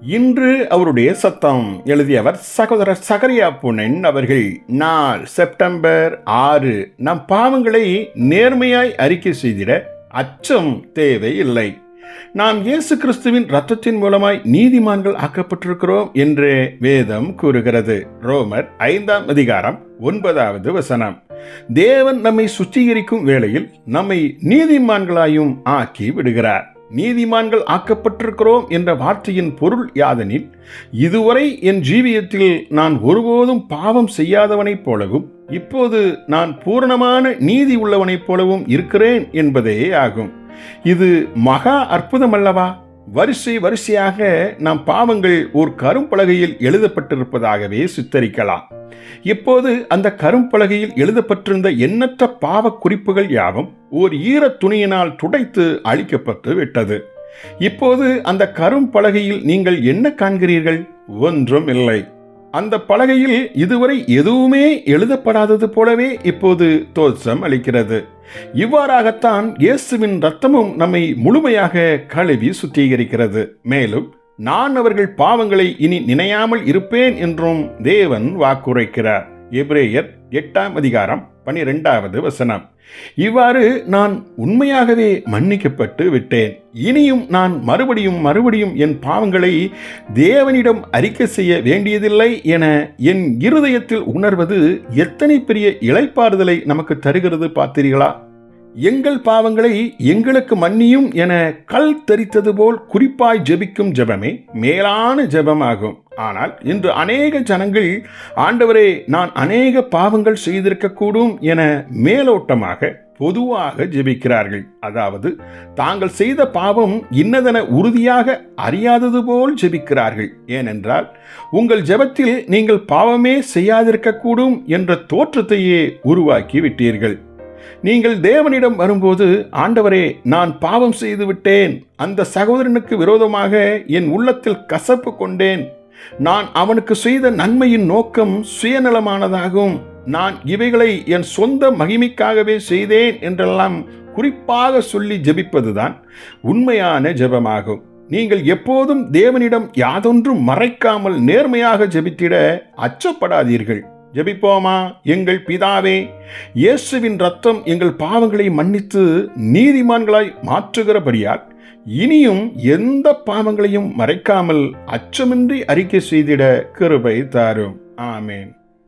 இன்று அவருடைய சத்தம் எழுதியவர் சகோதரர் சகரியா புனன் அவர்கள். நாள் செப்டம்பர் ஆறு. நம் பாவங்களை நேர்மையாய் அறிக்கை செய்திட அச்சம் தேவையில்லை நாம் இயேசு கிறிஸ்துவின் ரத்தத்தின் மூலமாய் நீதிமான்கள் ஆக்கப்பட்டிருக்கிறோம் என்று வேதம் கூறுகிறது. ரோமர் ஐந்தாம் அதிகாரம் ஒன்பதாவது வசனம். தேவன் நம்மை சுத்திகரிக்கும் வேளையில் நம்மை நீதிமான்களாயும் ஆக்கி விடுகிறார். நீதிமான்கள் ஆக்கப்பட்டிருக்கிறோம் என்ற வார்த்தையின் பொருள் யாதெனில் இதுவரை என் ஜீவியத்தில் நான் ஒருபோதும் பாவம் செய்யாதவனைப் போலவும் இப்போது நான் பூரணமான நீதி உள்ளவனைப் போலவும் இருக்கிறேன் என்பதே ஆகும் இது மகா அற்புதம் அல்லவா வரிசை வரிசையாக நம் பாவங்கள் ஒரு கரும்பலகையில் எழுதப்பட்டிருப்பதாகவே சித்தரிக்கலாம். இப்போது அந்த கரும்பலகையில் எழுதப்பட்டிருந்த எண்ணற்ற பாவ குறிப்புகள் யாவும் ஓர் ஈர துணியினால் துடைத்து அழிக்கப்பட்டு விட்டது. இப்போது அந்த கரும்பலகையில் நீங்கள் என்ன காண்கிறீர்கள்? ஒன்றும் இல்லை. அந்த பலகையில் இதுவரை எதுவுமே எழுதப்படாதது போலவே இப்போது தோற்றம் அளிக்கிறது. இவ்வாறாகத்தான் இயேசுவின் ரத்தமும் நம்மை முழுமையாக கழுவி சுத்திகரிக்கிறது. மேலும் நான் அவர்கள் பாவங்களை இனி நினையாமல் இருப்பேன் என்றும் தேவன் வாக்குரைக்கிறார். எப்ரேயர் எட்டாம் அதிகாரம் பனிரெண்டாவது வசனம். இவ்வாறு நான் உண்மையாகவே மன்னிக்கப்பட்டு விட்டேன். இனியும் நான் மறுபடியும் மறுபடியும் என் பாவங்களை தேவனிடம் அறிக்கை செய்ய வேண்டியதில்லை என என் இருதயத்தில் உணர்வது எத்தனை பெரிய இளைப்பாறுதலை நமக்கு தருகிறது பார்த்தீர்களா? எங்கள் பாவங்களை எங்களுக்கு மன்னியும் என கல் தெரித்தது போல் குறிப்பாய் ஜெபிக்கும் ஜெபமே மேலான ஜெபமாகும். ஆனால் இன்று அநேக ஜனங்கள் ஆண்டவரே நான் அநேக பாவங்கள் செய்திருக்கக்கூடும் என மேலோட்டமாக பொதுவாக ஜெபிக்கிறார்கள். அதாவது தாங்கள் செய்த பாவம் இன்னதென உறுதியாக அறியாதது போல் ஜெபிக்கிறார்கள். ஏனென்றால் உங்கள் ஜெபத்தில் நீங்கள் பாவமே செய்யாதிருக்கக்கூடும் என்ற தோற்றத்தையே உருவாக்கி விட்டீர்கள். நீங்கள் தேவனிடம் வரும்போது ஆண்டவரே நான் பாவம் செய்து விட்டேன் அந்த சகோதரனுக்கு விரோதமாக என் உள்ளத்தில் கசப்பு கொண்டேன். நான் அவனுக்கு செய்த நன்மையின் நோக்கம் சுயநலமானதாகும். நான் இவைகளை என் சொந்த மகிமைக்காகவே செய்தேன் என்றெல்லாம் குறிப்பாக சொல்லி ஜெபிப்பதுதான் உண்மையான ஜெபமாகும். நீங்கள் எப்போதும் தேவனிடம் யாதொன்றும் மறைக்காமல் நேர்மையாக ஜெபித்திட அச்சப்படாதீர்கள். ஜெபிப்போமா? எங்கள் பிதாவே இயேசுவின் ரத்தம் எங்கள் பாவங்களை மன்னித்து நீதிமான்களாய் மாற்றுகிறபடியால் இனியும் எந்த பாவங்களையும் மறைக்காமல் அச்சமின்றி அறிக்கை செய்திட கிருபை தாரும். ஆமேன்.